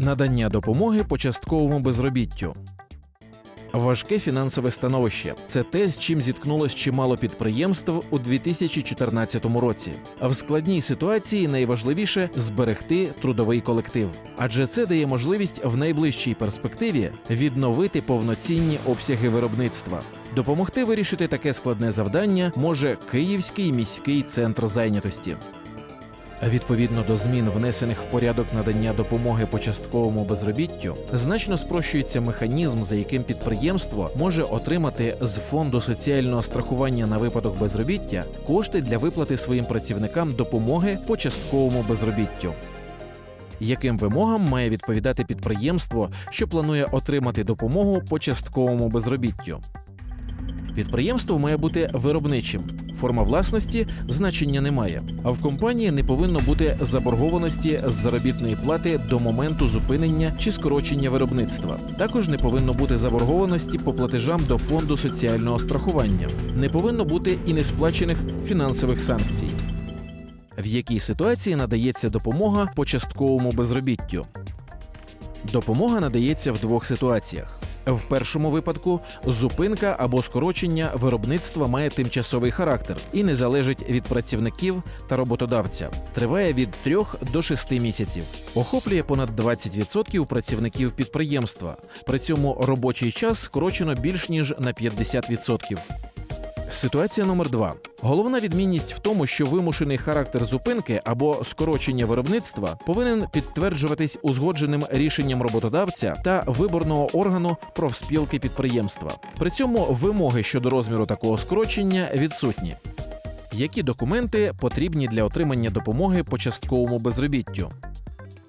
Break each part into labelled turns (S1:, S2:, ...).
S1: Надання допомоги по частковому безробіттю. Важке фінансове становище це те, з чим зіткнулось чимало підприємств у 2014 році. А в складній ситуації найважливіше зберегти трудовий колектив, адже це дає можливість в найближчій перспективі відновити повноцінні обсяги виробництва. Допомогти вирішити таке складне завдання може Київський міський центр зайнятості. Відповідно до змін, внесених в порядок надання допомоги по частковому безробіттю, значно спрощується механізм, за яким підприємство може отримати з фонду соціального страхування на випадок безробіття кошти для виплати своїм працівникам допомоги по частковому безробіттю. Яким вимогам має відповідати підприємство, що планує отримати допомогу по частковому безробіттю? Підприємство має бути виробничим. Форма власності значення не має, а в компанії не повинно бути заборгованості з заробітної плати до моменту зупинення чи скорочення виробництва. Також не повинно бути заборгованості по платежам до фонду соціального страхування. Не повинно бути і несплачених фінансових санкцій. В якій ситуації надається допомога по частковому безробіттю? Допомога надається в двох ситуаціях. В першому випадку зупинка або скорочення виробництва має тимчасовий характер і не залежить від працівників та роботодавця. Триває від 3 до 6 місяців. Охоплює понад 20% працівників підприємства. При цьому робочий час скорочено більш ніж на 50%. Ситуація номер два. Головна відмінність в тому, що вимушений характер зупинки або скорочення виробництва повинен підтверджуватись узгодженим рішенням роботодавця та виборного органу профспілки підприємства. При цьому вимоги щодо розміру такого скорочення відсутні. Які документи потрібні для отримання допомоги по частковому безробіттю?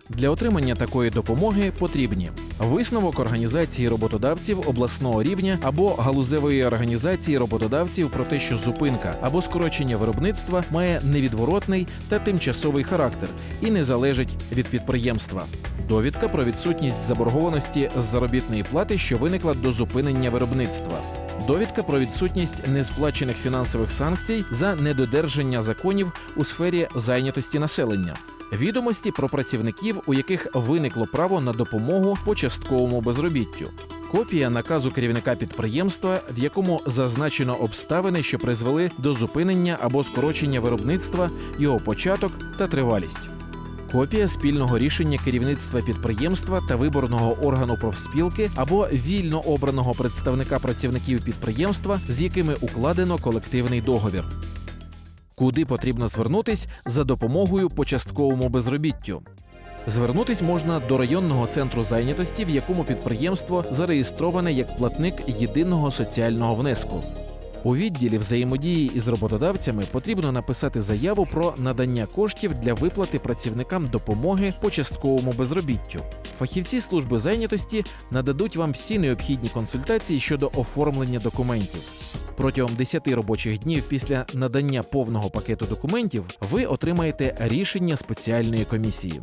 S1: Для отримання такої допомоги потрібні висновок організації роботодавців обласного рівня або галузевої організації роботодавців про те, що зупинка або скорочення виробництва має невідворотний та тимчасовий характер і не залежить від підприємства. Довідка про відсутність заборгованості з заробітної плати, що виникла до зупинення виробництва. Довідка про відсутність несплачених фінансових санкцій за недодержання законів у сфері зайнятості населення. Відомості про працівників, у яких виникло право на допомогу по частковому безробіттю. Копія наказу керівника підприємства, в якому зазначено обставини, що призвели до зупинення або скорочення виробництва, його початок та тривалість. Копія спільного рішення керівництва підприємства та виборного органу профспілки або вільно обраного представника працівників підприємства, з якими укладено колективний договір. Куди потрібно звернутись за допомогою по частковому безробіттю? Звернутись можна до районного центру зайнятості, в якому підприємство зареєстроване як платник єдиного соціального внеску. У відділі взаємодії із роботодавцями потрібно написати заяву про надання коштів для виплати працівникам допомоги по частковому безробіттю. Фахівці служби зайнятості нададуть вам всі необхідні консультації щодо оформлення документів. Протягом 10 робочих днів після надання повного пакету документів ви отримаєте рішення спеціальної комісії.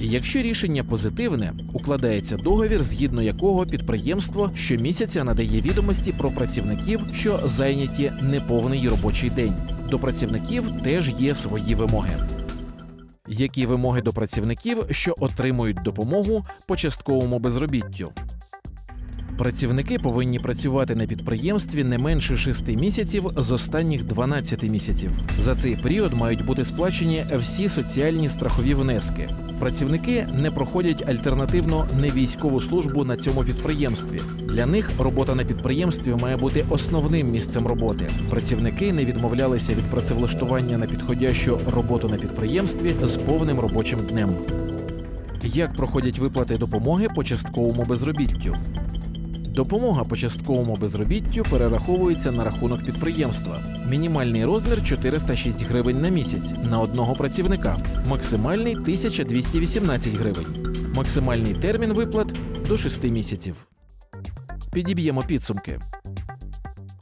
S1: Якщо рішення позитивне, укладається договір, згідно якого підприємство щомісяця надає відомості про працівників, що зайняті неповний робочий день. До працівників теж є свої вимоги. Які вимоги до працівників, що отримують допомогу по частковому безробіттю? Працівники повинні працювати на підприємстві не менше 6 місяців з останніх 12 місяців. За цей період мають бути сплачені всі соціальні страхові внески. Працівники не проходять альтернативно невійськову службу на цьому підприємстві. Для них робота на підприємстві має бути основним місцем роботи. Працівники не відмовлялися від працевлаштування на підходящу роботу на підприємстві з повним робочим днем. Як проходять виплати допомоги по частковому безробіттю? Допомога по частковому безробіттю перераховується на рахунок підприємства. Мінімальний розмір 406 гривень на місяць на одного працівника, максимальний 1218 гривень. Максимальний термін виплат до 6 місяців. Підіб'ємо підсумки.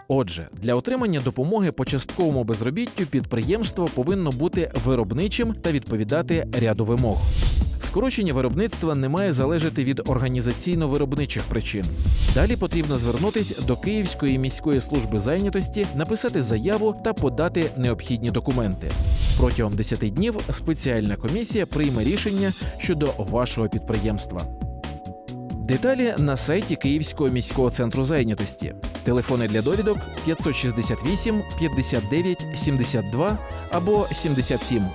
S1: Отже, для отримання допомоги по частковому безробіттю підприємство повинно бути виробничим та відповідати ряду вимог. Скорочення виробництва не має залежати від організаційно-виробничих причин. Далі потрібно звернутись до Київської міської служби зайнятості, написати заяву та подати необхідні документи. Протягом 10 днів спеціальна комісія прийме рішення щодо вашого підприємства. Деталі на сайті Київського міського центру зайнятості. Телефони для довідок 568 59 72 або 77